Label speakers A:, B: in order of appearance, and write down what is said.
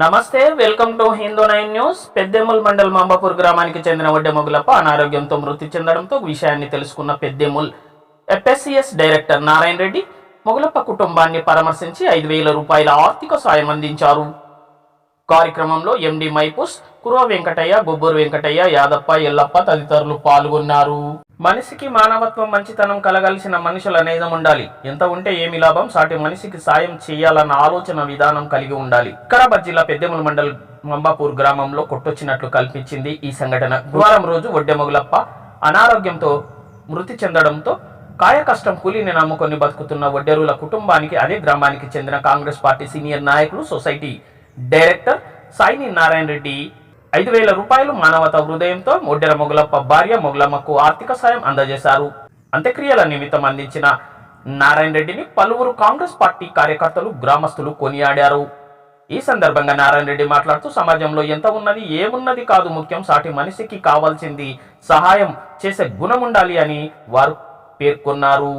A: Namaste welcome to Hindu nine news. Peddemul mandal Mambapur గ్రామానికి చెందిన వడ్డె మొగులప్ప అనారోగ్యంతో మృతి చెందడంతో విషయాన్ని తెలుసుకున్న పెద్దెముల్ ఎఫ్ఎస్సిఎస్ డైరెక్టర్ నారాయణ రెడ్డి మొగులప్ప కుటుంబాన్ని పరామర్శించి ఐదు వేల రూపాయల ఆర్థిక సాయం అందించారు. కార్యక్రమంలో ఎండి మైపుస్ కురవ వెంకటయ్య బొబ్బూరు వెంకటయ్య యాదప్ప ఎల్లప్ప తదితరులు పాల్గొన్నారు. మనిషికి మానవత్వం మంచితనం కలగలిసిన మనుషుల నేజం ఉండాలి. ఎంత ఉంటే ఏమి లాభం? సాటి మనిషికి సాయం చేయాలన్న ఆలోచన విధానం కలిగి ఉండాలి. వికారాబాద్ జిల్లా పెద్దెముల మండల్ మంబాపూర్ గ్రామంలో కొట్టొచ్చినట్లు కల్పించింది ఈ సంఘటన. గురువారం రోజు ఒడ్డెమొగులప్ప అనారోగ్యంతో మృతి చెందడంతో కాయ కష్టం కూలీని నమ్ముకొని బతుకుతున్న వడ్డెరుల కుటుంబానికి అదే గ్రామానికి చెందిన కాంగ్రెస్ పార్టీ సీనియర్ నాయకులు సొసైటీ డైరెక్టర్ సాయిని నారాయణ రెడ్డి ఐదు వేల రూపాయలు మానవత హృదయంతో ఒడ్డెర మొగులప్ప భార్య మొగులమ్మకు ఆర్థిక సాయం అందజేశారు. అంత్యక్రియల నిమిత్తం అందించిన నారాయణ రెడ్డిని పలువురు కాంగ్రెస్ పార్టీ కార్యకర్తలు గ్రామస్తులు కొనియాడారు. ఈ సందర్భంగా నారాయణ రెడ్డి మాట్లాడుతూ సమాజంలో ఎంత ఉన్నది ఏమున్నది కాదు ముఖ్యం సాటి మనిషికి కావాల్సింది సహాయం చేసే గుణం ఉండాలి అని వారు పేర్కొన్నారు.